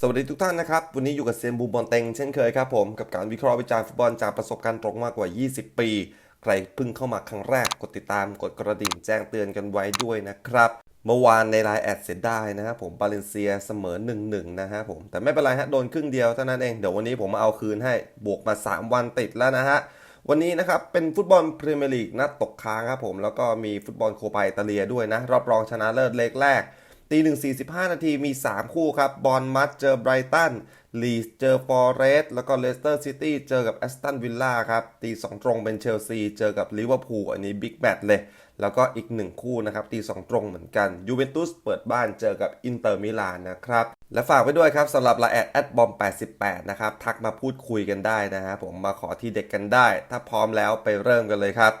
สวัสดีทุกท่านนะครับ วันนี้อยู่กับเซียนบูมบอลเต็งเช่นเคยครับผมกับการวิเคราะห์วิจารณ์ฟุตบอลจากประสบการณ์ตรงมากกว่า 20 ปี ใครเพิ่งเข้ามาครั้งแรกกดติดตามกดกระดิ่งแจ้งเตือนกันไว้ด้วยนะครับ เมื่อวานในไลน์แอดเสียดายนะครับผมบาเลนเซียเสมอ 1-1 นะฮะผม แต่ไม่เป็นไรฮะโดนครึ่งเดียวเท่านั้นเอง เดี๋ยววันนี้ผมมาเอาคืนให้บวกมา 3 วันติดแล้วนะฮะวันนี้นะครับเป็นฟุตบอลพรีเมียร์ลีกนัดตกค้างครับผมแล้วก็มีฟุตบอลโคปาอิตาเลียด้วยนะรอบรองชนะเลิศเลกแรก ตีหนึ่งสี่สิบห้านาทีมี 3 คู่ครับบอลมัดเจอไบรตันลีสเจอฟอร์เรสแล้วก็เลสเตอร์ซิตี้เจอกับแอสตันวิลล่าครับ ตีสองตรงเป็นเชลซีเจอกับลิเวอร์พูลอันนี้บิ๊กแมตช์เลย แล้วก็อีกหนึ่งคู่นะครับ ตีสองตรงเหมือนกันยูเวนตุสเปิดบ้านเจอกับอินเตอร์มิลานนะครับ และฝากไว้ด้วยครับสำหรับละแอดแอดบอม88 นะครับ ทักมาพูดคุยกันได้นะฮะผมมาขอที่เด็กกันได้ ถ้าพร้อมแล้วไปเริ่มกันเลยครับ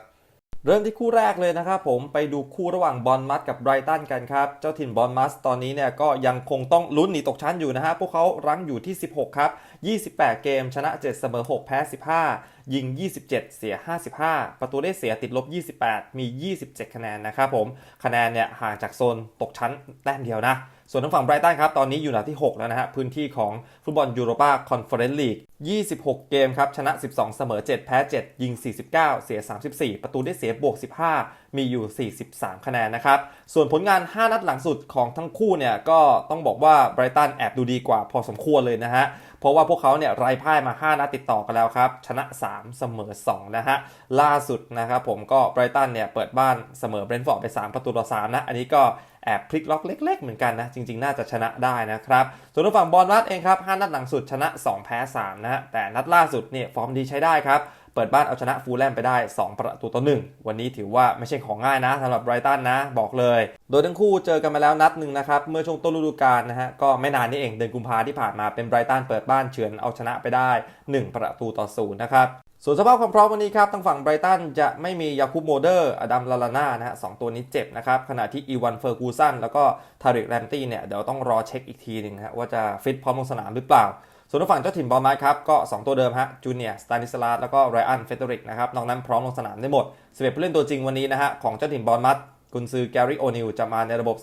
เริ่มที่คู่แรกเลยนะครับผมไปดูคู่ระหว่างบอลมัสกับไบรตันกันครับ เจ้าถิ่นบอลมัสตอนนี้เนี่ยก็ยังคงต้องลุ้นหนีตกชั้นอยู่นะฮะ พวกเขารั้งอยู่ที่ 16 ครับ 28 เกม ชนะ 7 เสมอ 6 แพ้ 15 ยิง 27 เสีย 55 ประตูได้เสียติดลบ 28 มี 27 คะแนนนะครับผม คะแนนเนี่ยห่างจากโซนตกชั้นแต้มเดียวนะ ส่วนทางฝั่งไบรตันครับตอนนี้อยู่อันดับที่ 6 แล้วนะฮะพื้นที่ของฟุตบอลยูโรปาคอนเฟอเรนซ์ลีก 26 เกมครับชนะ 12 เสมอ 7 แพ้ 7 ยิง 49 เสีย 34 ประตูได้เสียบวก 15 มีอยู่ 43 คะแนนนะครับส่วนผลงาน 5 นัดหลังสุดของทั้งคู่เนี่ยก็ต้องบอกว่าไบรตันแอบดูดีกว่าพอสมควรเลยนะฮะเพราะว่าพวกเขาเนี่ยไร้พ่ายมา 5 นัดติดต่อกันแล้วครับชนะ 3 เสมอ 2 นะฮะล่าสุดนะครับผมก็ไบรตันเนี่ยเปิดบ้านเสมอเบรนท์ฟอร์ดไป 3 ประตูต่อ 3 นะ อันนี้ก็ แอบพลิกล็อกเล็ก ๆ เหมือนกันนะ จริง ๆ น่าจะชนะได้นะครับ ส่วนทางฝั่งบอลมัดเองครับ5นัดหลังสุดชนะ 2 แพ้ 3 นะฮะแต่นัดล่าสุดเนี่ยฟอร์มดีใช้ได้ครับเปิดบ้านเอาชนะฟูลแลมไปได้ 2 ประตูต่อ1วันนี้ถือว่าไม่ใช่ของง่ายนะสำหรับไบรตันนะ บอกเลย โดยทั้งคู่เจอกันมาแล้วนัดหนึ่งนะครับ เมื่อช่วงต้นฤดูกาลนะฮะ ก็ไม่นานนี้เองเดือนกุมภาที่ผ่านมาเป็นไบรตันเปิดบ้านเฉือนเอาชนะไปได้ 1 ประตูต่อศูนย์นะครับ ส่วนสภาพความพร้อมวันนี้ครับทางฝั่งไบรตันจะไม่มียาคูโมเดอร์ อดัมลาลาน่านะฮะสองตัวนี้เจ็บนะครับ ขณะที่อีวานเฟอร์กูสันแล้วก็ทาริกแรมตี้เนี่ยเดี๋ยวต้องรอเช็คอีกทีหนึ่งฮะว่าจะฟิตพร้อมลงสนามหรือเปล่า ส่วนทางฝั่งเจ้าถิ่นบอลม้ครับก็ 2 ตัวเดิมฮะจูเนียสตานิสลาสแล้วก็ไรอันเฟเดริกนะครับนอกนั้นพร้อมลงสนามได้หมด11ผู้เล่นตัวจริงวันนี้นะฮะของเจ้าถิ่นบอลมัดกุนซือแกรี่โอนิลจะมาในระบบ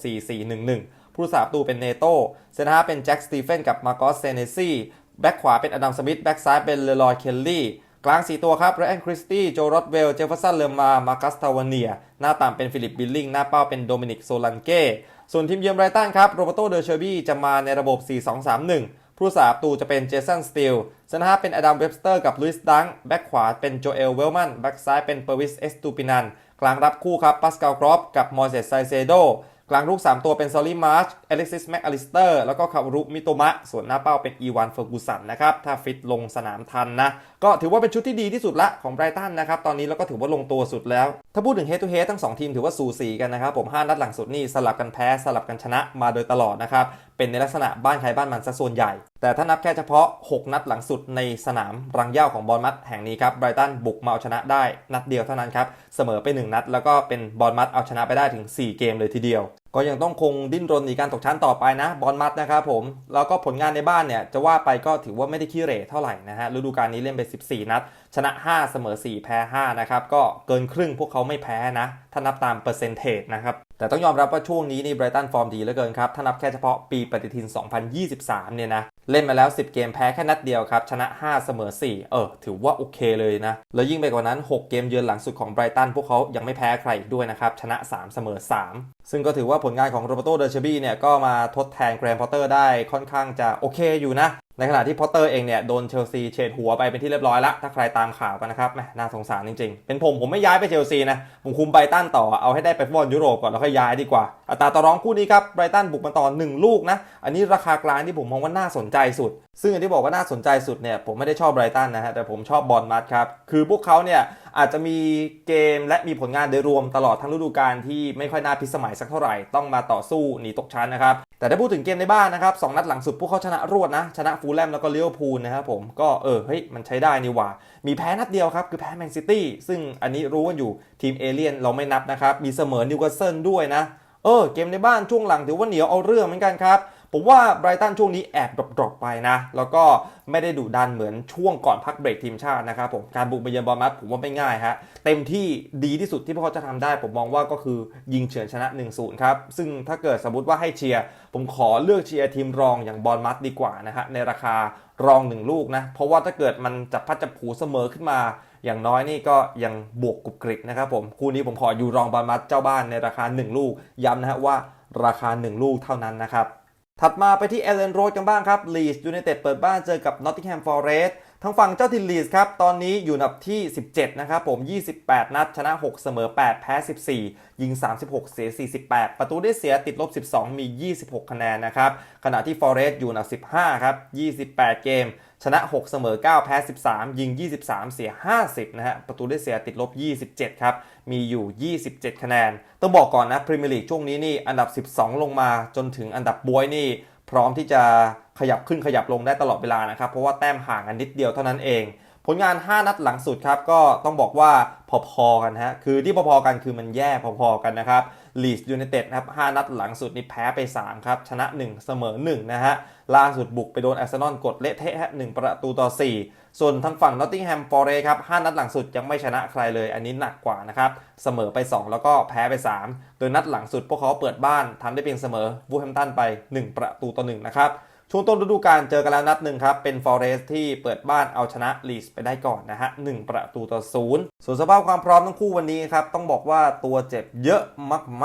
4-4-1-1 ผู้สาประตูเป็นเนโต้เซนฮาเป็นแจ็คสตีเฟนกับมาร์กอสเซเนซี่แบ็กขวาเป็นอดัมสมิธแบ็กซ้ายเป็นเลลอยเคลลี่ กลาง 4 ตัวครับไรอันคริสตี้โจรอดเวล เจฟเฟอร์สันเลอมา มาคัสตาวเนีย หน้าตามเป็นฟิลิปบิลลิง หน้าเป้าเป็นโดมินิกโซลันเก้ ส่วนทีมเยือนไรตันครับ โรเบโตเดอเชอร์บี้จะมาในระบบ 4-2-3-1 ผู้สาประตูจะเป็นเจสันสตีลเซนฮาเป็นอดัมเว็บสเตอร์กับลุยส์ดัง แบ็กขวาเป็นโจเอลเวลมัน แบ็กซ้ายเป็นเปอร์วิสเอสตูปินัน กลางรับคู่ครับปัสกาลกรอฟกับมอร์เซสไซเซโด กลางลูก 3 ตัวเป็นซอลลี่มาร์ช อเล็กซิสแมคอลิสเตอร์แล้วก็คารุมิโตมะ ส่วนหน้าเป้าเป็นอีวานเฟอร์กูสันนะครับ ถ้าฟิตลงสนามทันนะ ก็ถือว่าเป็นชุดที่ดีที่สุดละของไบรตันนะครับ ตอนนี้แล้วก็ถือว่าลงตัวสุดแล้ว ถ้าพูดถึงเฮ d ทูเฮ d ทั้ง 2 ทีมถือว่าสูสีกันนะครับ ผม 5 นัดหลังสุดนี่สลับกันแพ้สลับกันชนะมาโดยตลอดนะครับ เป็นในลักษณะบ้านใครบ้านมันซะส่วนใหญ่ แต่ถ้านับแค่เฉพาะ 6 นัดหลังสุดในสนามรังเย้าของบอลมัดแห่งนี้ครับไบรตันบุกมาเอาชนะได้นัดเดียวเท่านั้นครับเสมอไป 1 นัด แล้วก็เป็นบอลมัดเอาชนะไปได้ถึง 4 เกมเลยทีเดียว ก็ยังต้องคงดิ้นรนหนีการตกชั้นต่อไปนะบอลมัดนะครับผม แล้วก็ผลงานในบ้านเนี่ยจะว่าไปก็ถือว่าไม่ได้ขี้เหร่เท่าไหร่นะฮะฤดูกาลนี้เล่นไป 14 นัด ชนะ 5 เสมอ 4 แพ้ 5 นะครับ ก็เกินครึ่งพวกเขาไม่แพ้นะ ถ้านับตามเปอร์เซนเทจนะครับ แต่ต้องยอมรับว่าช่วงนี้นี่ไบรตันฟอร์มดีเหลือเกินครับ ถ้านับแค่เฉพาะปีปฏิทิน 2023 เนี่ยนะ เล่นมาแล้ว 10 เกมแพ้แค่นัดเดียวครับ ชนะ 5 เสมอ 4 เออ ถือว่าโอเคเลยนะ แล้วยิ่งไปกว่านั้น 6 เกมเยือนหลังสุดของไบรตันพวกเขายังไม่แพ้ใครอีกด้วยนะครับ ชนะ 3 เสมอ 3 ซึ่งก็ถือว่าผลงานของโรเบโตเดอเชบี้เนี่ยก็มาทดแทนแกรนพอตเตอร์ได้ค่อนข้างจะโอเคอยู่นะ ในขณะที่พอตเตอร์เองเนี่ยโดนเชลซีเฉดหัวไปเป็นที่เรียบร้อยแล้วถ้าใครตามข่าวกันนะครับแหมน่าสงสารจริงๆ เป็นผมผมไม่ย้ายไปเชลซีนะ ผมคุมไบตันต่อเอาให้ได้ไปฟุตบอลยุโรปก่อนแล้วค่อยย้ายดีกว่า อัตราต่อรองคู่นี้ครับไบรตันบุกมาต่อ 1 ลูกนะ อันนี้ราคากลางที่ผมมองว่าน่าสนใจสุด ซึ่งอันที่บอกว่าน่าสนใจสุดเนี่ยผมไม่ได้ชอบไบรตันนะฮะ แต่ผมชอบบอลมัดครับ คือพวกเขาเนี่ยอาจจะมีเกมและมีผลงานโดยรวมตลอดทั้งฤดูกาลที่ไม่ค่อยน่าพิสมัยสักเท่าไหร่ ต้องมาต่อสู้หนีตกชั้นนะครับแต่ถ้าพูดถึงเกมในบ้านนะครับสองนัดหลังสุดพวกเขาชนะรวดนะ ชนะฟูลแลมแล้วก็เลิเวพูลนะครับผมก็เออเฮ้ยมันใช้ได้นี่หว่า มีแพ้นัดเดียวครับ คือแพ้แมนซิตี้ซึ่งอันนี้รู้กันอยู่ทีมเอเลียนเราไม่นับนะครับมีเสมอนิวคาสเซิลด้วยนะ เออเกมในบ้านช่วงหลังถือว่าเหนียวเอาเรื่องเหมือนกันครับผมว่าไบรตันช่วงนี้แอบดรอปไปนะ แล้วก็ไม่ได้ดุดันเหมือนช่วงก่อนพักเบรกทีมชาตินะครับผม การบุกไปเยือนบอร์มัสผมว่าไม่ง่ายฮะ เต็มที่ดีที่สุดที่พวกเขาจะทำได้ ผมมองว่าก็คือยิงเฉือนชนะ 1-0 ครับ ซึ่งถ้าเกิดสมมติว่าให้เชียร์ ผมขอเลือกเชียร์ทีมรองอย่างบอลมัสดีกว่านะฮะในราคารองหนึ่งลูกนะ เพราะว่าถ้าเกิดมันจับพัดจับผูเสมอขึ้นมา อย่างน้อยนี่ก็ยังบวกกรุบกริบนะครับผม คู่นี้ผมขออยู่รองบอลมัสเจ้าบ้านในราคา 1 ลูก ย้ำนะฮะว่าราคา 1 ลูกเท่านั้นนะครับ ถัดมาไปที่เอเลนโรดกันบ้างครับลีสยูไนเต็ดเปิดบ้านเจอกับนอตติงแฮมฟอร์เรสต์ทั้งฝั่งเจ้าถิ่นลีสครับ ตอนนี้อยู่อันดับที่ 17 นะครับผม 28 นัด ชนะ 6 เสมอ 8 แพ้ 14 ยิง 36 เสีย 48 ประตูได้เสียติดลบ 12 มี 26 คะแนนนะครับ ขณะที่ฟอร์เรสต์อยู่อันดับ 15 ครับ 28 เกม ชนะ 6 เสมอ 9 แพ้ 13 ยิง 23 เสีย 50 นะฮะ ประตูได้เสียติดลบ 27 ครับ มีอยู่ 27 คะแนน ต้องบอกก่อนนะพรีเมียร์ลีกช่วงนี้นี่อันดับ 12 ลงมาจนถึงอันดับบวยนี่ พร้อมที่จะขยับขึ้นขยับลงได้ตลอดเวลานะครับ เพราะว่าแต้มห่างกันนิดเดียวเท่านั้นเอง ผลงาน 5 นัดหลังสุดครับ ก็ต้องบอกว่าพอๆกันฮะ คือที่พอๆกันคือมันแย่พอๆกันนะครับ ลีสยูไนเต็ดนะครับ5นัดหลังสุดนี่แพ้ไป 3 ครับ ชนะ 1 เสมอ 1 นะฮะ ล่าสุดบุกไปโดนอาร์เซนอลกดเละเทะหนึ่งประตูต่อ 4 ส่วนทางฝั่งนอตติงแฮมฟอร์เรสครับ 5 นัดหลังสุดยังไม่ชนะใครเลย อันนี้หนักกว่านะครับ เสมอไป 2 แล้วก็แพ้ไป 3 โดยนัดหลังสุดพวกเขาเปิดบ้านทำได้เพียงเสมอวูแฮมตันไป 1 ประตูต่อ1นะครับ ช่วงต้นฤดูกาลเจอกันแล้วนัดหนึ่งครับ เป็นฟอร์เรสที่เปิดบ้านเอาชนะลีสไปได้ก่อนนะฮะหนึ่งประตูต่อศูนย์ส่วนสภาพความพร้อมทั้งคู่วันนี้ครับ ต้องบอกว่าตัวเจ็บเยอะ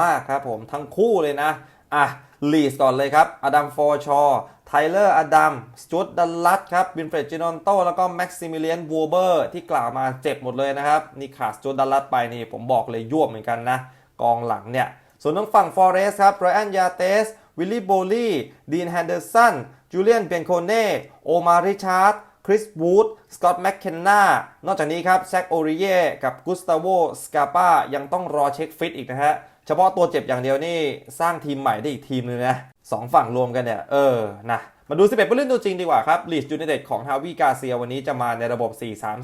มากๆครับผมทั้งคู่เลยนะ อะลีสก่อนเลยครับ อดัมฟอร์ชอร์ไทเลอร์ อดัม สจูดดัลลัตครับ วินเฟรดจินอนโต แล้วก็แม็กซิมิเลียนวูเบอร์ที่กล่าวมาเจ็บหมดเลยนะครับ นี่ขาดสจูดดัลลัตไปนี่ผมบอกเลยย่วบเหมือนกันนะ กองหลังเนี่ย ส่วนทางฝั่งฟอร์เรสครับไรอันยาเตส วิลลี่โบลี่ ดีนแฮนเดอร์สัน จูเลียนเปียนโคเน่ โอมาริชาร์ดคริสวูด สกอตต์แมคเคนนานอกจากนี้ครับแซคโอริเย่กับกุสตาโวสกาปายังต้องรอเช็คฟิตอีกนะฮะ เฉพาะตัวเจ็บอย่างเดียวนี่สร้างทีมใหม่ได้อีกทีมนึงนะสองฝั่งรวมกันเนี่ย เออ นะมาดู 11ผู้เล่นตัวจริงดีกว่าครับลีดยูไนเต็ดของฮาวิกาเซียวันนี้จะมาในระบบ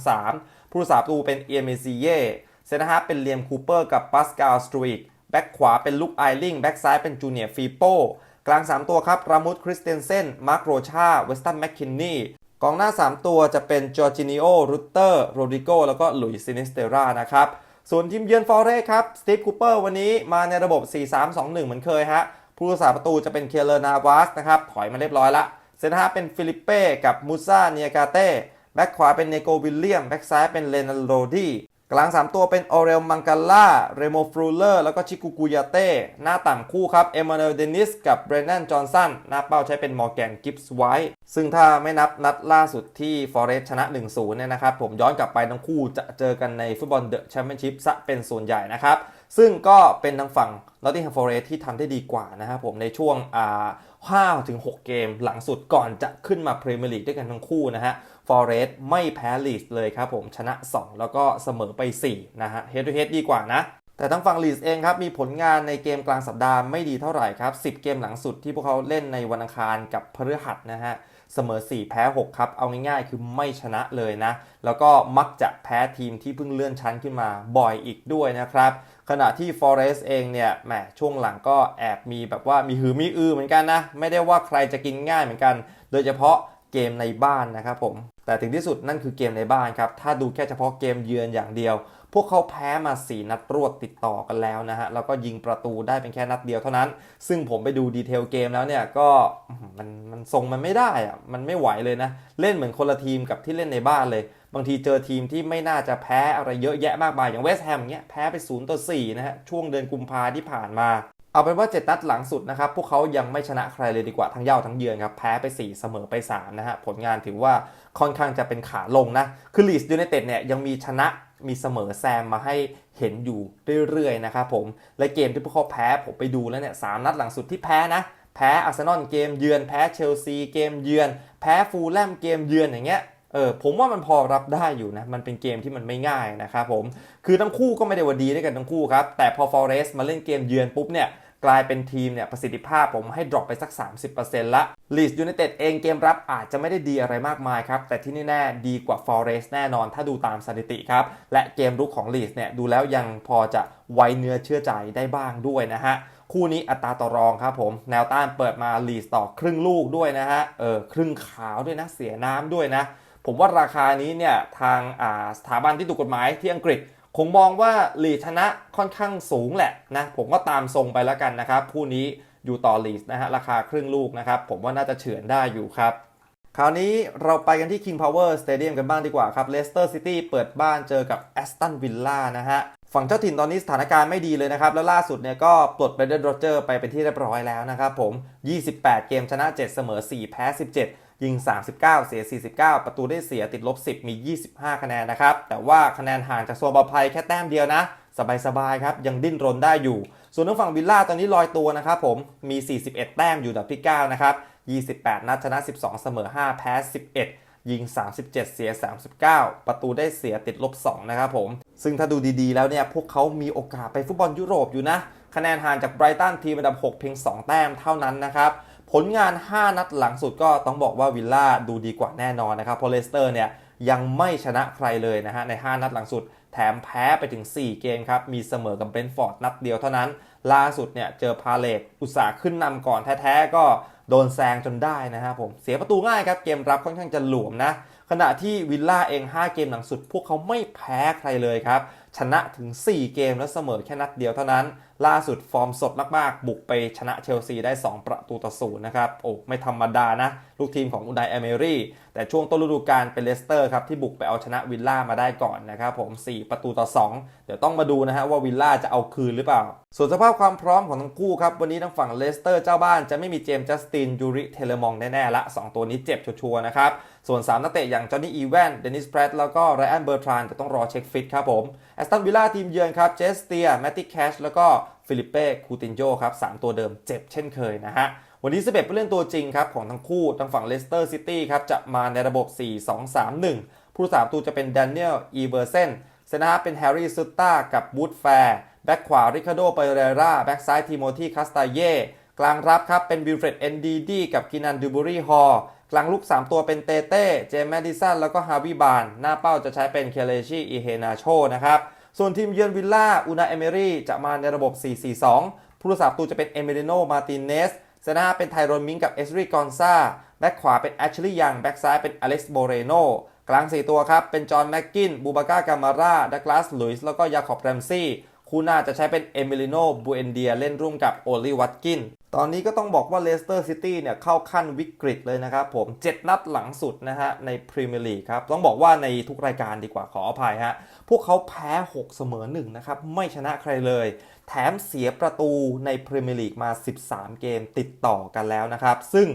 4-3-3 ผู้รักษาประตูเป็นเอียเมซิเย่เซนฮาร์เป็นเลียมคูเปอร์กับปัสกาลสตรีกแบ็กขวาเป็นลุกไอลิงแบ็กซ้ายเป็นจูเนียร์ฟีโป กลาง 3 ตัวครับ รามุตคริสเตนเซน มาร์คโรชา เวสตันแมคคินนีกองหน้า 3 ตัวจะเป็นจอร์จินิโอรูเตอร์ โรดิโกแล้วก็หลุยซินิสเตรานะครับ ส่วนทีมเยือนฟอร์เรสครับ สตีฟคูเปอร์วันนี้มาในระบบ 4-3-2-1 เหมือนเคยฮะ ผู้รักษาประตูจะเป็นเคเลอร์นาวาสนะครับ ถอยมาเรียบร้อยละเซนฮาเป็นฟิลิปเป้กับมูซาเนียกาเต้ แบ็กขวาเป็นเนโกวิลเลียม แบ็กซ้ายเป็นเลนัลโรดี กลาง 3 ตัวเป็นออเรลมังกาล่าเรโมฟรูเลอร์แล้วก็ชิกุกุยาเต้หน้าต่ำคู่ครับเอมานูเอลเดนิสกับเบรน d นนจอห์นสันหน้าเป้าใช้เป็นมอร์แกนกิฟส์ไว้ซึ่งถ้าไม่นับนัดล่าสุดที่ฟอเรสชนะ 1-0 เนี่ยนะครับ ผมย้อนกลับไปทั้งคู่จะเจอกันในฟุตบอลเดอะแชมเปี้ยนชิพซะเป็นส่วนใหญ่นะครับ ซึ่งก็เป็นทางฝั่งลอตติงแฮมฟอเรสที่ทำได้ดีกว่านะครับผมในช่วงอ่า5ถึง6เกมหลังสุดก่อนจะขึ้นมาพรีเมียร์ลีกด้วยกันทั้งคู่นะฮะ ฟอเรสต์ไม่แพ้ลีสเลยครับผมชนะ 2 แล้วก็เสมอไป 4 นะฮะเฮดทูเฮดดีกว่านะ แต่ทั้งฝั่งลีสเองครับ มีผลงานในเกมกลางสัปดาห์ไม่ดีเท่าไหร่ครับ 10 เกมหลังสุดที่พวกเขาเล่นในวันอังคารกับพฤหัสนะฮะเสมอ 4 แพ้ 6 ครับ เอาง่ายๆ คือไม่ชนะเลยนะ แล้วก็มักจะแพ้ทีมที่เพิ่งเลื่อนชั้นขึ้นมาบ่อยอีกด้วยนะครับ ขณะที่ Forest เองเนี่ย แหม ช่วงหลังก็แอบมีแบบว่ามีหือมีอือเหมือนกันนะ ไม่ได้ว่าใครจะกินง่ายเหมือนกัน โดยเฉพาะเกมในบ้านนะครับผม แต่ถึงที่สุดนั่นคือเกมในบ้านครับ ถ้าดูแค่เฉพาะเกมเยือนอย่างเดียว พวกเขาแพ้มา 4 นัดรวดติดต่อกันแล้วนะฮะ แล้วก็ยิงประตูได้เป็นแค่นัดเดียวเท่านั้น ซึ่งผมไปดูดีเทลเกมแล้วเนี่ยก็มันมันทรงมันไม่ได้อะมันไม่ไหวเลยนะ เล่นเหมือนคนละทีมกับที่เล่นในบ้านเลย บางทีเจอทีมที่ไม่น่าจะแพ้อะไรเยอะแยะมากมาย อย่างเวสต์แฮมเงี้ยแพ้ไป0ต่อ4นะฮะ ช่วงเดือนกุมภาที่ผ่านมาเอาเป็นว่า 7 นัดหลังสุดนะครับ พวกเขายังไม่ชนะใครเลยดีกว่าทั้งเย้าทั้งเยือนครับ แพ้ไป 4 เสมอไป 3 นะฮะ ผลงานถือว่า ค่อนข้างจะเป็นขาลงนะ คือลีสยูไนเต็ดเนี่ยยังมีชนะมีเสมอแซมมาให้เห็นอยู่เรื่อยๆนะครับผม และเกมที่พวกเขาแพ้ผมไปดูแล้วเนี่ยสามนัดหลังสุดที่แพ้นะ แพ้อาร์เซนอลเกมเยือน แพ้เชลซีเกมเยือน แพ้ฟูลแลมเกมเยือนอย่างเงี้ยเออผมว่ามันพอรับได้อยู่นะ มันเป็นเกมที่มันไม่ง่ายนะครับผม คือทั้งคู่ก็ไม่ได้ว่าดีด้วยกันทั้งคู่ครับ แต่พอฟอเรสมาเล่นเกมเยือนปุ๊บเนี่ย กลายเป็นทีมเนี่ยประสิทธิภาพผมให้ดรอปไปสัก 30%ละลีดยูไนเต็ดเองเกมรับอาจจะไม่ได้ดีอะไรมากมายครับ แต่ที่นี่แน่ดีกว่าฟอเรสแน่นอนถ้าดูตามสถิติครับ และเกมรุกของลีดเนี่ยดูแล้วยังพอจะไว้เนื้อเชื่อใจได้บ้างด้วยนะฮะ คู่นี้อัตราต่อรองครับผม แนวต้านเปิดมาลีดต่อครึ่งลูกด้วยนะฮะเออครึ่งขาวด้วยนะเสียน้ำด้วยนะ ผมว่าราคานี้เนี่ยทางอาสถาบันที่ถูกกฎหมายที่อังกฤษ คงมองว่าลีชนะค่อนข้างสูงแหละนะผมก็ตามทรงไปแล้วกันนะครับคู่นี้อยู่ต่อลีดนะฮะราคาครึ่งลูกนะครับ ผมว่าน่าจะเฉือนได้อยู่ครับ คราวนี้เราไปกันที่ King Power Stadium กันบ้างดีกว่าครับ Leicester City เปิดบ้านเจอกับ Aston Villa นะฮะฝั่งเจ้าถิ่นตอนนี้สถานการณ์ไม่ดีเลยนะครับ แล้วล่าสุดเนี่ยก็ปลดเบรเดนโรเจอร์ไปเป็นที่เรียบร้อยแล้วนะครับผม 28 เกมชนะ 7 เสมอ 4 แพ้ 17 ยิง 39 เสีย 49 ประตูได้เสียติดลบ 10 มี 25 คะแนนนะครับ แต่ว่าคะแนนห่างจากโซนบอลภัยแค่แต้มเดียวนะ สบายๆครับ ยังดิ้นรนได้อยู่ ส่วนทางฝั่งวิลล่าตอนนี้ลอยตัวนะครับผม มี 41 แต้มอยู่อันดับที่ 9 นะครับ 28 นัดชนะ 12 เสมอ 5 แพ้ 11ยิง 37 เสีย 39 ประตูได้เสียติดลบ 2 นะครับผม ซึ่งถ้าดูดีๆ แล้วเนี่ย พวกเขามีโอกาสไปฟุตบอลยุโรปอยู่นะ คะแนนห่างจากไบรตันทีมอันดับ 6 เพียง 2 แต้มเท่านั้นนะครับ ผลงาน 5 นัดหลังสุดก็ต้องบอกว่าวิลล่าดูดีกว่าแน่นอนนะครับเพราะเลสเตอร์เนี่ยยังไม่ชนะใครเลยนะฮะใน 5 นัดหลังสุด แถมแพ้ไปถึง 4 เกมครับ มีเสมอกับเบรนท์ฟอร์ดนัดเดียวเท่านั้น ล่าสุดเนี่ยเจอพาเลตอุตสาห์ขึ้นนำก่อนแท้ๆ ก็โดนแซงจนได้นะครับผมเสียประตูง่ายครับ เกมรับค่อนข้างจะหลวมนะ ขณะที่วิลล่าเอง 5 เกมหลังสุด พวกเขาไม่แพ้ใครเลยครับชนะถึง 4 เกมและเสมอแค่นัดเดียวเท่านั้นล่าสุดฟอร์มสดมากๆ บุกไปชนะเชลซีได้ 2 ประตูต่อศูนย์นะครับ โอ้ ไม่ธรรมดานะ ลูกทีมของอุนายเอเมรี่ แต่ช่วงต้นฤดูกาลเป็นเลสเตอร์ครับ ที่บุกไปเอาชนะวิลล่ามาได้ก่อนนะครับผม 4 ประตูต่อ 2 เดี๋ยวต้องมาดูนะฮะว่าวิลล่าจะเอาคืนหรือเปล่า ส่วนสภาพความพร้อมของทั้งคู่ครับ วันนี้ทั้งฝั่งเลสเตอร์เจ้าบ้านจะไม่มีเจมส์จัสตินยูริเทเลมองแน่ๆละ 2 ตัวนี้เจ็บชัวร์นะครับ ส่วน 3 นักเตะอย่างจอห์นนี่อีแวนเดนิสแพรตแล้วก็ไรอันเบอร์ทรานจะต้องรอเช็คฟิตครับผมแอสตันวิลล่าทีมเยือนครับเจสเตียแมตติแคชแล้วก็ ฟิลิปเป้คูตินโยครับสามตัวเดิมเจ็บเช่นเคยนะฮะวันนี้ 11ผู้เล่นตัวจริงครับของทั้งคู่ทางฝั่งเลสเตอร์ซิตี้ครับจะมาในระบบ 4-2-3-1 ผู้สามตัวจะเป็นแดเนียลอีเบอร์เซนเซนนะเป็นแฮร์รี่ซุตตากับวูดแฟร์แบ็กขวาริคาโดเปเรราแบ็กซ้ายทีโมธีคาสตาเย่กลางรับครับเป็นวิลเฟรดเอนดีดีกับกินันดูบูรีฮอลกลางลุก3 ตัวเป็นเตเต้เจมส์แมดิสันแล้วก็ฮาวิบาน หน้าเป้าจะใช้เป็นเคเลชีอีเฮนาโชนะครับ ส่วนทีมเยือนวิลล่าอูนาเอเมรี่จะมาในระบบ 4-4-2 ผู้รักษาประตูจะเป็นเอเมริโนมาตินเนสเซนาเป็นไทโรนมิงกับเอสรีกอนซาแบ็กขวาเป็นแอชลีย์ยังแบ็กซ้ายเป็นอเล็กซ์โบเรโนกลาง 4 ตัวครับ เป็นจอห์นแม็กกินบูบาก้ากามาร่าดักลาสลุยส์แล้วก็ยาคอบแรมซี่ คู่หน้าจะใช้เป็นเอมิลิโนบูเอนเดียเล่นร่วมกับโอลิวัตกิน ตอนนี้ก็ต้องบอกว่าเลสเตอร์ซิตี้เนี่ยเข้าขั้นวิกฤตเลยนะครับผม 7 นัดหลังสุดนะฮะในพรีเมียร์ลีกครับ ต้องบอกว่าในทุกรายการดีกว่าขออภัยฮะ พวกเขาแพ้ 6 เสมอ1นะครับ ไม่ชนะใครเลย แถมเสียประตูในพรีเมียร์ลีกมา 13 เกมติดต่อกันแล้วนะครับ ซึ่ง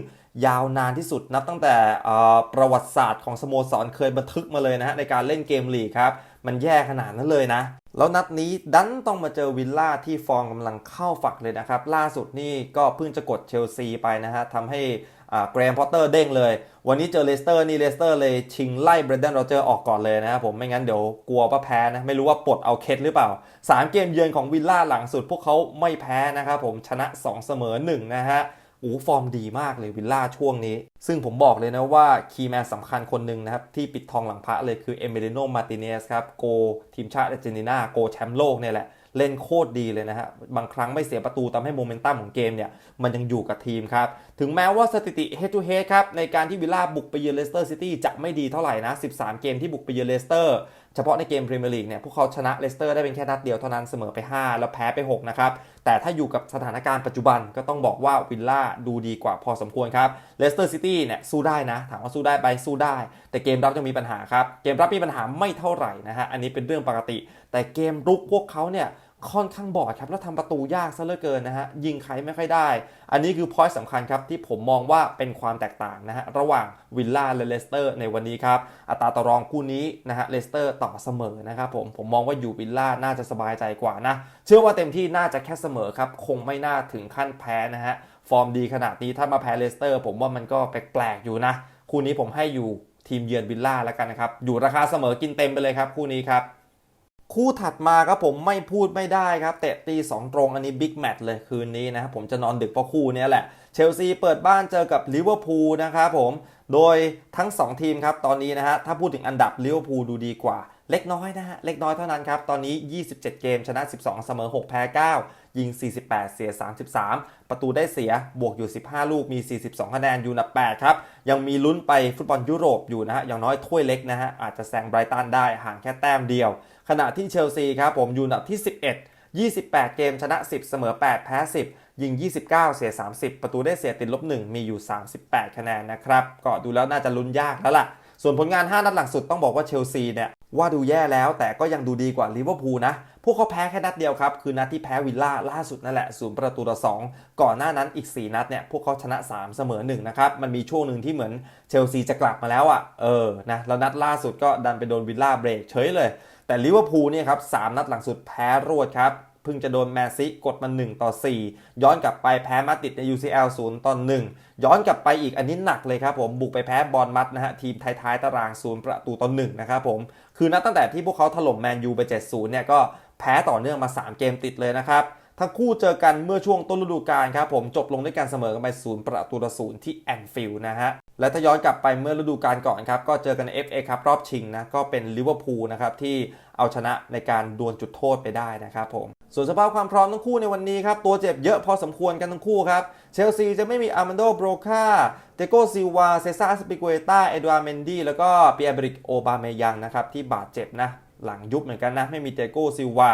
ยาวนานที่สุดนับตั้งแต่อ่อประวัติศาสตร์ของสโมสรเคยบันทึกมาเลยนะฮะในการเล่นเกมลีกครับ มันแย่ขนาดนั้นเลยนะ แล้วนัดนี้ดันต้องมาเจอวิลล่าที่ฟอร์มกำลังเข้าฝักเลยนะครับ ล่าสุดนี่ก็เพิ่งจะกดเชลซีไปนะฮะทำให้แกรมพอตเตอร์เด้งเลย วันนี้เจอเลสเตอร์นี่เลสเตอร์เลยชิงไล่เบรน d ดนโรเจอร์ออกก่อนเลยนะครับผมไม่งั้นเดี๋ยวกลัวว่าแพ้นะ ไม่รู้ว่าปลดเอาเคสหรือเปล่า 3 เกมเยือนของวิลล่าหลังสุดพวกเขาไม่แพ้นะครับผมชนะ 2 เสมอ1นะฮะ โอ้ฟอร์มดีมากเลยวิลล่าช่วงนี้ ซึ่งผมบอกเลยนะว่าคีย์แมนสำคัญคนหนึ่งนะครับ ที่ปิดทองหลังพระเลยคือเอเมริโนมาติเนสครับ โกทีมชาติอาร์เจนตินาโกแชมป์โลกเนี่ยแหละ เล่นโคตรดีเลยนะฮะ บางครั้งไม่เสียประตูทำให้โมเมนตัมของเกมเนี่ย มันยังอยู่กับทีมครับ ถึงแม้ว่าสถิติ head to head ครับในการที่วิลล่าบุกไปเยือนเลสเตอร์ซิตี้จะไม่ดีเท่าไหร่นะ 13 เกมที่บุกไปเยือนเลสเตอร์เฉพาะในเกมพรีเมียร์ลีกเนี่ยพวกเขาชนะเลสเตอร์ได้เป็นแค่นัดเดียวเท่านั้นเสมอไป 5 แล้วแพ้ไป 6 นะครับ แต่ถ้าอยู่กับสถานการณ์ปัจจุบันก็ต้องบอกว่าวิลล่าดูดีกว่าพอสมควรครับเลสเตอร์ซิตี้เนี่ยสู้ได้นะ ถามว่าสู้ได้ไปสู้ได้ แต่เกมรับจะมีปัญหาครับเกมรับมีปัญหาไม่เท่าไหร่นะฮะอันนี้เป็นเรื่องปกติ แต่เกมรุกพวกเขาเนี่ย ค่อนข้างบอดครับแล้วทำประตูยากซะเหลือเกินนะฮะยิงใครไม่ค่อยได้ อันนี้คือพอยต์สำคัญครับที่ผมมองว่าเป็นความแตกต่างนะฮะระหว่างวิลล่าและเลสเตอร์ในวันนี้ครับอัตราต่อรองคู่นี้นะฮะเลสเตอร์ต่อเสมอนะครับผมผมมองว่าอยู่วิลล่าน่าจะสบายใจกว่านะเชื่อว่าเต็มที่น่าจะแค่เสมอครับคงไม่น่าถึงขั้นแพ้นะฮะฟอร์มดีขนาดนี้ถ้ามาแพ้เลสเตอร์ ผมว่ามันก็แปลกๆอยู่นะคู่นี้ผมให้อยู่ทีมเยือนวิลล่าแล้วกันนะครับอยู่ราคาเสมอกินเต็มไปเลยครับคู่นี้ครับ คู่ถัดมาครับผมไม่พูดไม่ได้ครับ เตะตี2ตรงอันนี้บิ๊กแมตช์เลยคืนนี้นะครับผมจะนอนดึกเพราะคู่นี้แหละ เชลซีเปิดบ้านเจอกับลิเวอร์พูลนะครับผม โดยทั้ง 2 ทีมครับ ตอนนี้นะฮะ ถ้าพูดถึงอันดับลิเวอร์พูลดูดีกว่า เล็กน้อยนะฮะ เล็กน้อยเท่านั้นครับ ตอนนี้ 27 เกม ชนะ 12 เสมอ 6 แพ้ 9 ยิง 48 เสีย 33 ประตูได้เสียบวกอยู่ 15 ลูกมี 42 คะแนนอยู่นดับ8ครับยังมีลุ้นไปฟุตบอลยุโรปอยู่นะฮะอย่างน้อยถ้วยเล็กนะฮะอาจจะแซงไบรตันได้ห่างแค่แต้มเดียว ขณะที่เชลซีครับผมอยู่อันดับที่ 11 28 เกมชนะ 10 เสมอ 8 แพ้ 10 ยิง 29 เสีย 30 ประตูได้เสียติดลบ 1 มีอยู่ 38 คะแนนนะครับก็ดูแล้วน่าจะลุ้นยากแล้วล่ะ ส่วนผลงาน 5 นัดหลังสุดต้องบอกว่าเชลซีเนี่ยว่าดูแย่แล้วแต่ก็ยังดูดีกว่าลิเวอร์พูลนะ พวกเขาแพ้แค่นัดเดียวครับ คือนัดที่แพ้วิลล่าล่าสุดนั่นแหละศูนย์ประตูต่อ2ก่อนหน้านั้นอีก 4 นัดเนี่ยพวกเขาชนะ 3 เสมอ1นะครับ มันมีช่วงหนึ่งที่เหมือนเชลซีจะกลับมาแล้วอะ่ะ เออนะแล้วนัดล่าสุดก็ดันไปโดนวิลล่าเบรกเฉยเลย แต่ลิเวอร์พูลเนี่ยครับสามนัดหลังสุดแพ้รวดครับเพิ่งจะโดนแมนซิกดมา 1 ต่อ 4 ย้อนกลับไปแพ้มาติดใน UCL 0 ต่อ 1 ย้อนกลับไปอีกอันนี้หนักเลยครับผมบุกไปแพ้บอลมัดนะฮะทีมท้ายๆตาราง 0 ประตูต่อ 1 นะครับผม คือนับตั้งแต่ที่พวกเขาถล่มแมนยูไป 7-0 เนี่ยก็แพ้ต่อเนื่องมา 3 เกมติดเลยนะครับ ทั้งคู่เจอกันเมื่อช่วงต้นฤดูกาลครับผมจบลงด้วยการเสมอกันไปศูนย์ประตูต่อศูนย์ที่แอนฟิลด์นะฮะและถ้าย้อนกลับไปเมื่อฤดูกาลก่อนครับก็เจอกันใน FA ครับรอบชิงนะก็เป็นลิเวอร์พูลนะครับที่เอาชนะในการดวลจุดโทษไปได้นะครับผมส่วนสภาพความพร้อมทั้งคู่ในวันนี้ครับตัวเจ็บเยอะพอสมควรกันทั้งคู่ครับเชลซีจะไม่มีอาร์มันโดโบรคาเตโกซิวาเซซ่าสปิเกต้าเอ็ดวาร์เมนดีแล้วก็เปียบริกโอบาเมยังนะครับที่บาดเจ็บนะหลังยุบเหมือนกันนะไม่มีเตโกซิวา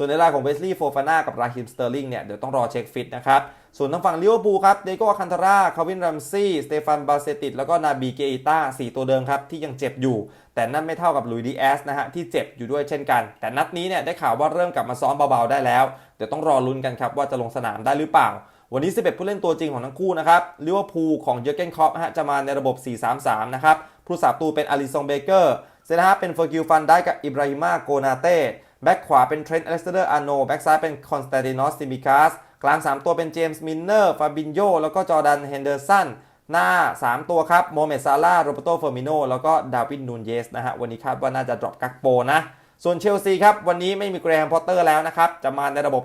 ส่วนในรายของเวสลีย์โฟฟาน่ากับราฮิมสเตอร์ลิงเนี่ยเดี๋ยวต้องรอเช็คฟิตนะครับ ส่วนทางฝั่งลิเวอร์พูลครับเดโก้คันทาร่าคาวินรัมซี่สเตฟานบาเซติดแล้วก็นาบีเกอิต้า4ตัวเดิมครับ ที่ยังเจ็บอยู่ แต่นั่นไม่เท่ากับลุยดีแอสนะฮะที่เจ็บอยู่ด้วยเช่นกัน แต่นัดนี้เนี่ยได้ข่าวว่าเริ่มกลับมาซ้อมเบาๆได้แล้ว เดี๋ยวต้องรอลุ้นกันครับว่าจะลงสนามได้หรือเปล่าวันนี้ 11 ผู้เล่นตัวจริงของทั้งคู่นะครับลิเวอร์พูลของเยอร์เกนคอปฮะจะมาในระบบ 4-3-3 นะครับ ผู้สาประตูเป็นอาริซองเบเกอร์ เซนฮะเป็นเฟอร์กิลฟันได้กับอิบราฮิมาโกนาเต้ แบ็กขวาเป็นเทรนต์อเล็กซานเดอร์อาโนแบ็กซ้ายเป็นคอนสแตนตินอสติมิคัสกลาง 3 ตัวเป็นเจมส์มินเนอร์ฟาบินโยแล้วก็จอร์แดนเฮนเดอร์สันหน้า 3 ตัวครับโมเมดซาร่าโรเบโตเฟอร์มิโนแล้วก็ดาวินนูนเยสนะฮะวันนี้คาดว่าน่าจะดรอปกักโปนะส่วนเชลซีครับ วันนี้ไม่มีเกรแฮมพอตเตอร์แล้วนะครับ จะมาในระบบ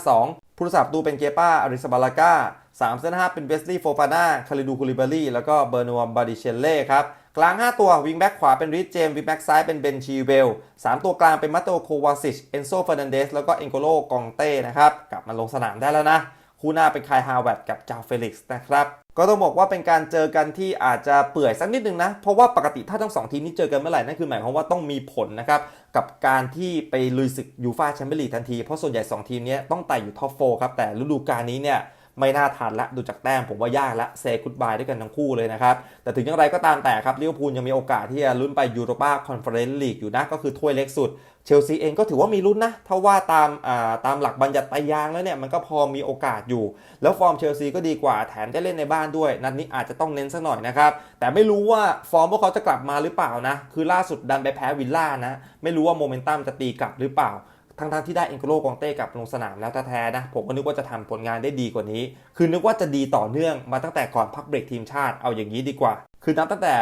3-5-2 ผู้รักษาประตูเป็นเกป้าอาริสบาลาก้า3เซนห้าเป็นเบสลีย์โฟฟาน่าคาริดูคูลิบารีแล้วก็เบอร์นัวบาดิเชลเล่ครับ กลาง 5 ตัววิงแบ็กขวาเป็นริชเจมวิงแบ็กซ้ายเป็นเบนชีเวล3ตัวกลางเป็นมาโตโควาซิชเอนโซเฟอร์นันเดสแล้วก็เอ็นโกโลกองเต้นะครับกลับมาลงสนามได้แล้วนะ คู่หน้าเป็นคายฮาวเวิร์ดกับจาเฟลิกซ์นะครับก็ต้องบอกว่าเป็นการเจอกันที่อาจจะเปื่อยสักนิดนึงนะ เพราะว่าปกติถ้าทั้งสองทีมนี้เจอกันเมื่อไหร่นั่นคือหมายความว่าต้องมีผลนะครับ กับการที่ไปลุยศึกยูฟาแชมเปี้ยนลีกทันที เพราะส่วนใหญ่สองทีมนี้ต้องไต่อยู่ท็อปโฟครับแต่ฤดูกาลนี้เนี่ย ไม่น่าทันละดูจากแต้มผมว่ายากละเซกุดบายด้วยกันทั้งคู่เลยนะครับ แต่ถึงอย่างไรก็ตามแต่ครับลิเวอร์พูลยังมีโอกาสที่จะลุ้นไปยูโรปาคอนเฟอเรนซ์ลีกอยู่นะก็คือถ้วยเล็กสุดเชลซีเองก็ถือว่ามีลุ้นนะถ้าว่าตามอ่าตามหลักบัญญัติไตรยางแล้วเนี่ยมันก็พอมีโอกาสอยู่ แล้วฟอร์มเชลซีก็ดีกว่าแถมได้เล่นในบ้านด้วย นัดนี้อาจจะต้องเน้นสักหน่อยนะครับแต่ไม่รู้ว่าฟอร์มพวกเขาจะกลับมาหรือเปล่านะคือล่าสุดดันไปแพ้วิลล่านะไม่รู้ว่าโมเมนตัมจะตีกลับหรือเปล่า ทั้งๆที่ได้เอ็นโกโลกองเต้กับลงสนามแล้วแท้ๆนะ ผมก็นึกว่าจะทำผลงานได้ดีกว่านี้ คือนึกว่าจะดีต่อเนื่องมาตั้งแต่ก่อนพักเบรกทีมชาติเอาอย่างนี้ดีกว่า คือนับตั้งแต่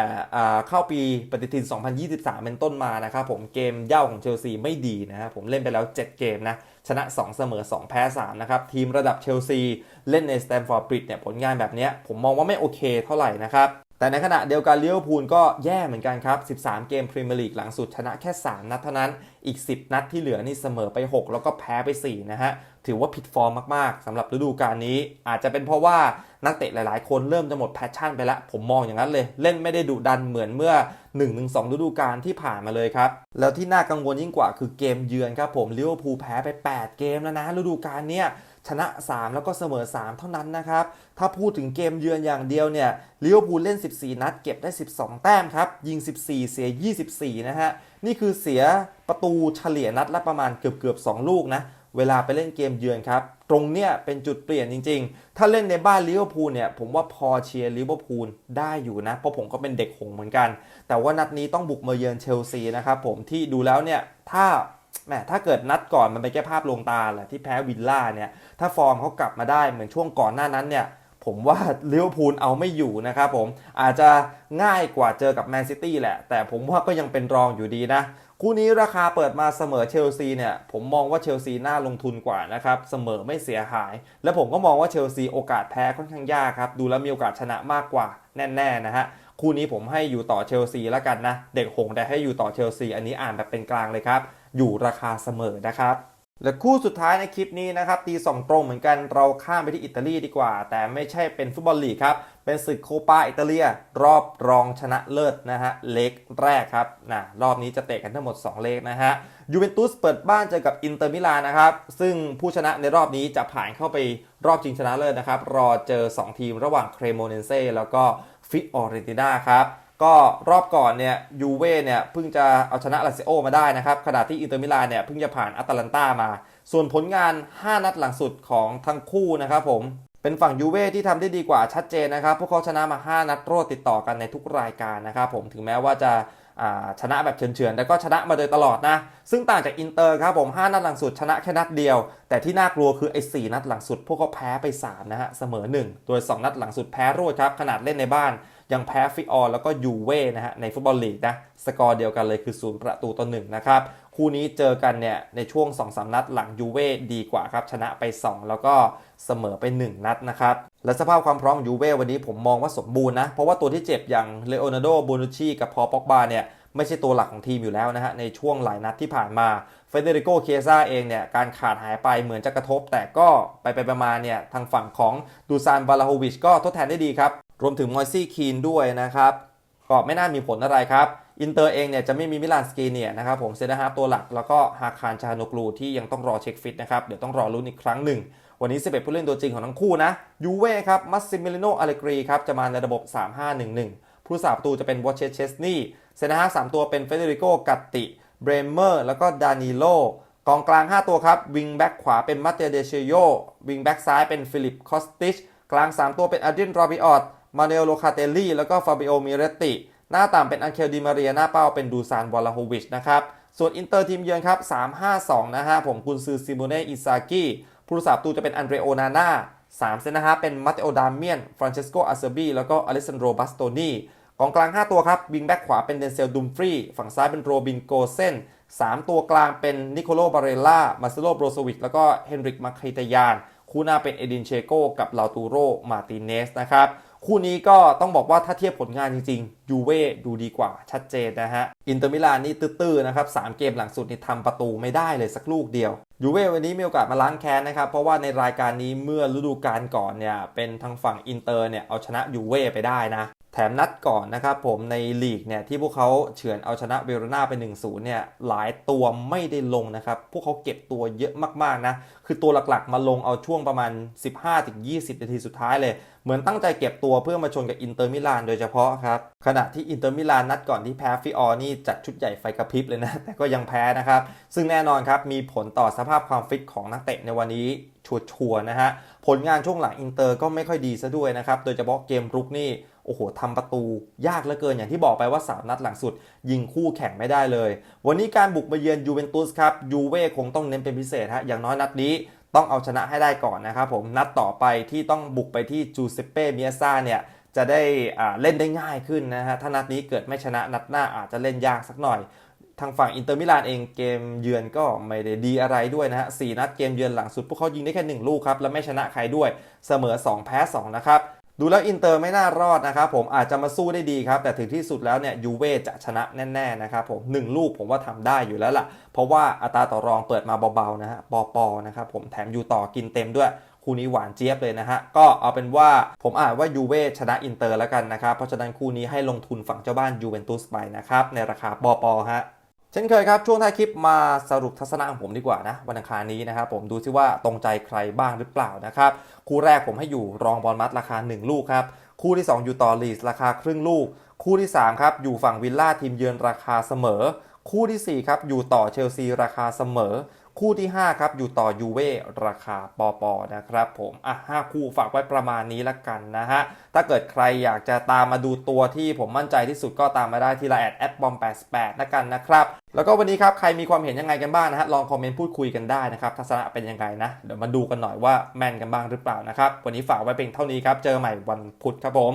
เข้าปีปฏิทิน 2023 เป็นต้นมานะครับผมเกมเย่าของเชลซีไม่ดีนะครับผมเล่นไปแล้ว 7 เกมนะชนะ 2 เสมอ 2 แพ้ 3 นะครับ ทีมระดับเชลซี เล่นในสแตมฟอร์ดบริดเนี่ยผลงานแบบนี้ผมมองว่าไม่โอเคเท่าไหร่นะครับ แต่ในขณะเดียวกันเลิเวพูลก็แย่เหมือนกันครับ 13 เกมพรีเมียร์ลีกหลังสุดชนะแค่ 3 นัดเท่านั้น อีก 10 นัดที่เหลือนี่เสมอไป 6 แล้วก็แพ้ไป 4 นะฮะ ถือว่าผิดฟอร์มมากๆสำหรับฤดูกาลนี้ อาจจะเป็นเพราะว่านักเตะหลายๆ คนเริ่มจะหมดแพชชั่นไปแล้วผมมองอย่างนั้นเลย เล่นไม่ได้ดุดันเหมือนเมื่อ 1-2 ฤดูกาลที่ผ่านมาเลยครับ แล้วที่น่ากังวลยิ่งกว่าคือเกมเยือนครับผมลิเวอร์พูลแพ้ไป 8 เกมแล้วนะฤดูกาลเนี้ย ชนะ 3 แล้วก็เสมอ 3 เท่านั้นนะครับ ถ้าพูดถึงเกมเยือนอย่างเดียวเนี่ยลิเวอร์พูลเล่น 14 นัด เก็บได้ 12 แต้มครับ ยิง 14 เสีย 24 นะฮะ นี่คือเสียประตูเฉลี่ยนัดละประมาณเกือบเกือบ2ลูกนะ เวลาไปเล่นเกมเยือนครับ ตรงเนี้ยเป็นจุดเปลี่ยนจริง ๆ ถ้าเล่นในบ้านลิเวอร์พูลเนี่ยผมว่าพอเชียร์ลิเวอร์พูลได้อยู่นะ เพราะผมก็เป็นเด็กหงเหมือนกัน แต่ว่านัดนี้ต้องบุกมาเยือนเชลซีนะครับผมที่ดูแล้วเนี่ยถ้า แหมถ้าเกิดนัดก่อนมันเป็นแค่ภาพลวงตาแหละที่แพ้วิลล่าเนี่ยถ้าฟอร์มเขากลับมาได้เหมือนช่วงก่อนหน้านั้นเนี่ยผมว่าลิเวอร์พูลเอาไม่อยู่นะครับผมอาจจะง่ายกว่าเจอกับแมนซิตี้แหละ แต่ผมว่าก็ยังเป็นรองอยู่ดีนะ คู่นี้ราคาเปิดมาเสมอเชลซีเนี่ย ผมมองว่าเชลซีน่าลงทุนกว่านะครับ เสมอไม่เสียหาย และผมก็มองว่าเชลซีโอกาสแพ้ค่อนข้างยากครับ ดูแล้วมีโอกาสชนะมากกว่าแน่ๆนะฮะคู่นี้ผมให้อยู่ต่อเชลซีแล้วกันนะ เด็กหงส์แต่ให้อยู่ต่อเชลซีอันนี้อ่านแบบเป็นกลางเลยครับ อยู่ราคาเสมอนะครับและคู่สุดท้ายในคลิปนี้นะครับตีสองตรงเหมือนกันเราข้ามไปที่อิตาลีดีกว่า แต่ไม่ใช่เป็นฟุตบอลลีกครับ เป็นศึกโคปาอิตาเลีย รอบรองชนะเลิศนะฮะเลกแรกครับนะรอบนี้จะเตะกันทั้งหมด 2 เลกนะฮะยูเวนตุสเปิดบ้านเจอกับอินเตอร์มิลานนะครับ ซึ่งผู้ชนะในรอบนี้จะผ่านเข้าไปรอบชิงชนะเลิศนะครับ รอเจอ 2 ทีมระหว่างเครโมเนเซ่แล้วก็ฟิออเรนติน่าครับ ก็รอบก่อนเนี่ยยูเว่เนี่ยเพิ่งจะเอาชนะลาซิโอมาได้นะครับขณะที่อินเตอร์มิลานเนี่ยเพิ่งจะผ่านอัตแลนตามา ส่วนผลงาน 5 นัดหลังสุดของทั้งคู่นะครับผมเป็นฝั่งยูเว่ที่ทำได้ดีกว่าชัดเจนนะครับ พวกเขาชนะมา 5 นัดรวดติดต่อกันในทุกรายการนะครับผมถึงแม้ว่าจะาชนะแบบเฉือนๆแต่ก็ชนะมาโดยตลอดนะ ซึ่งต่างจากอินเตอร์ครับผม 5 นัดหลังสุดชนะแค่นัดเดียว แต่ที่น่ากลัวคือไอ้4นัดหลังสุด พวกเขาแพ้ไป 3 นะฮะ เสมอ 1 โดย 2 นัดหลังสุดแพ้รวดครับ ขนาดเล่นในบ้าน ยังแพ้ฟิออร์แล้วก็ยูเว่นะฮะในฟุตบอลลีกนะสกอร์เดียวกันเลยคือ 0 ประตูต่อ1นะครับคู่นี้เจอกันเนี่ยในช่วง 2-3 นัดหลังยูเว่ดีกว่าครับ ชนะไป 2 แล้วก็เสมอไป 1 นัดนะครับ และสภาพความพร้อมยูเว่วันนี้ผมมองว่าสมบูรณ์นะ เพราะว่าตัวที่เจ็บอย่างเลโอนาร์โดโบนูชีกับพอปอกบาเนี่ยไม่ใช่ตัวหลักของทีมอยู่แล้วนะฮะ ในช่วงหลายนัดที่ผ่านมาเฟเดริโกเคซ่าเองเนี่ย การขาดหายไปเหมือนจะกระทบ แต่ก็ไปไปประมาณเนี่ย ทางฝั่งของดูซานบาลาโฮวิชก็ทดแทนได้ดีครับ รวมถึงมอยซี่คีนด้วยนะครับ ก็ไม่น่ามีผลอะไรครับ อินเตอร์เองเนี่ยจะไม่มีมิลานสกีเนียนะครับผมเซนต์ฮาตัวหลัก แล้วก็ฮาคารชาโนกลูที่ยังต้องรอเช็คฟิตนะครับ เดี๋ยวต้องรอลุ้นอีกครั้งหนึ่ง วันนี้ 11 ผู้เล่นตัวจริงของทั้งคู่นะยูเว่ครับมัสซิมิลิโนอเลกรีครับจะมาในระบบ 3-5-1-1 ผู้สาประตูจะเป็นวอชเชสเชสนีเซนต์ฮาสามตัวเป็นเฟเดริโกกัตติเบรเมอร์แล้วก็ดานิโลกองกลาง 5 ตัวครับวิงแบ็กขวาเป็นมัตเตเดเชโยวิงแบ็กซ้ายเป็นฟิลิปคอสติชกลาง 3 ตัวเป็นอดรินโรบิออต มาเนลโลคาเตลลี่แล้วก็ฟาบิโอมิเรตติ หน้าต่ำเป็นอันเคลดิมาเรีย หน้าเป้าเป็นดูซานวอลาโฮวิชนะครับ ส่วนอินเตอร์ทีมเยือนครับ 3-5-2 นะฮะ ผมกุนซือซิโมเน่อิซากิผู้รักษาประตูจะเป็นอันเดรโอนาน่า3เซนนะฮะ เป็นมัตเตโอดามเมียน ฟรานเชสโกอาเซบีแล้วก็อเลสซันโดบัสโตนีกองกลาง 5 ตัวครับวิงแบ็กขวาเป็นเดนเซลดุมฟรีฝั่งซ้ายเป็นโรบินโกเซน3 ตัวกลางเป็นนิโคโลบาเรล่ามาเซโลโบรโซวิชแล้วก็เฮนริกมาคาตยาน คู่หน้าเป็นเอดินเชโกกับลาตูโรมาติเนสนะครับคู่นี้ก็ต้องบอกว่าถ้าเทียบผลงานจริงๆยูเว่ดูดีกว่าชัดเจนนะฮะ อินเตอร์มิลานนี่ตื้อๆนะครับสามเกมหลังสุดนี่ทำประตูไม่ได้เลยสักลูกเดียวยูเว่วันนี้มีโอกาสมาล้างแค้นนะครับ เพราะว่าในรายการนี้เมื่อฤดูกาลก่อนเนี่ยเป็นทางฝั่งอินเตอร์เนี่ยเอาชนะยูเว่ไปได้นะ แถมนัดก่อนนะครับผมในลีกเนี่ยที่พวกเขาเฉือนเอาชนะเวโรนาไป 1-0เนี่ยหลายตัวไม่ได้ลงนะครับพวกเขาเก็บตัวเยอะมากๆนะคือตัวหลักๆมาลงเอาช่วงประมาณ 15-20 นาทีสุดท้ายเลย เหมือนตั้งใจเก็บตัวเพื่อมาชนกับอินเตอร์มิลานโดยเฉพาะครับขณะที่อินเตอร์มิลานนัดก่อนที่แพ้ฟิออร์นี่จัดชุดใหญ่ไฟกระพริบเลยนะ แต่ก็ยังแพ้นะครับ ซึ่งแน่นอนครับมีผลต่อสภาพความฟิตของนักเตะในวันนี้ชัวร์ๆนะฮะผลงานช่วงหลังอินเตอร์ก็ไม่ค่อยดีซะด้วยนะครับโดยเฉพาะเกมรุกนี่โอ้โหทำประตูยากเหลือเกินอย่างที่บอกไปว่า 3 นัดหลังสุด ยิงคู่แข่งไม่ได้เลย วันนี้การบุกมาเยือนยูเวนตุสครับยูเว่คงต้องเน้นเป็นพิเศษฮะอย่างน้อยนัดนี้ ต้องเอาชนะให้ได้ก่อนนะครับผมนัดต่อไปที่ต้องบุกไปที่จูเซเป้เมียซ่าเนี่ยจะได้เล่นได้ง่ายขึ้นนะฮะถ้านัดนี้เกิดไม่ชนะนัดหน้าอาจจะเล่นยากสักหน่อย ทางฝั่งอินเตอร์มิลานเองเกมเยือนก็ไม่ได้ดีอะไรด้วยนะฮะสนัดเกมเยือนหลังสุดพวกเขายิงได้แค่ 1 ลูกครับและไม่ชนะใครด้วยเสมอ 2 แพ้ 2 นะครับ ดูแล้วอินเตอร์ไม่น่ารอดนะครับผมอาจจะมาสู้ได้ดีครับ แต่ถึงที่สุดแล้วเนี่ยยูเว่จะชนะแน่ๆนะครับผม1ลูกผมว่าทำได้อยู่แล้วล่ะ เพราะว่าอัตราต่อรองเปิดมาเบาๆนะฮะปอปอนะครับผมแถมอยู่ต่อกินเต็มด้วยคู่นี้หวานเจี๊ยบเลยนะฮะ ก็เอาเป็นว่าผมอ่านว่ายูเว่ชนะอินเตอร์แล้วกันนะครับ เพราะฉะนั้นคู่นี้ให้ลงทุนฝั่งเจ้าบ้านยูเวนตุสไปนะครับ ในราคาปอปอฮะ เช่นเคยครับช่วงท้ายคลิปมาสรุปทัศนะของผมดีกว่านะวันอังคารนี้นะครับผมดูซิว่าตรงใจใครบ้างหรือเปล่านะครับคู่แรกผมให้อยู่รองบอลมัดราคา 1 ลูกครับคู่ที่ 2 อยู่ต่อลีสราคาครึ่งลูก คู่ที่3ครับอยู่ฝั่งวิลล่าทีมเยือนราคาเสมอ คู่ทีสี่4ครับอยู่ต่อเชลซีราคาเสมอ คู่ที่ 5 ครับ อยู่ต่อยูเว่ราคาปอปอนะครับผม อะห้าคู่ฝากไว้ประมาณนี้ละกันนะฮะ ถ้าเกิดใครอยากจะตามมาดูตัวที่ผมมั่นใจที่สุดก็ตามมาได้ที่ไลน์แอดแอดบอม88ละกันนะครับ แล้วก็วันนี้ครับ ใครมีความเห็นยังไงกันบ้างนะฮะ ลองคอมเมนต์พูดคุยกันได้นะครับ ทัศนะเป็นยังไงนะ เดี๋ยวมาดูกันหน่อยว่าแม่นกันบ้างหรือเปล่านะครับ วันนี้ฝากไว้เพียงเท่านี้ครับ เจอใหม่วันพุธครับผม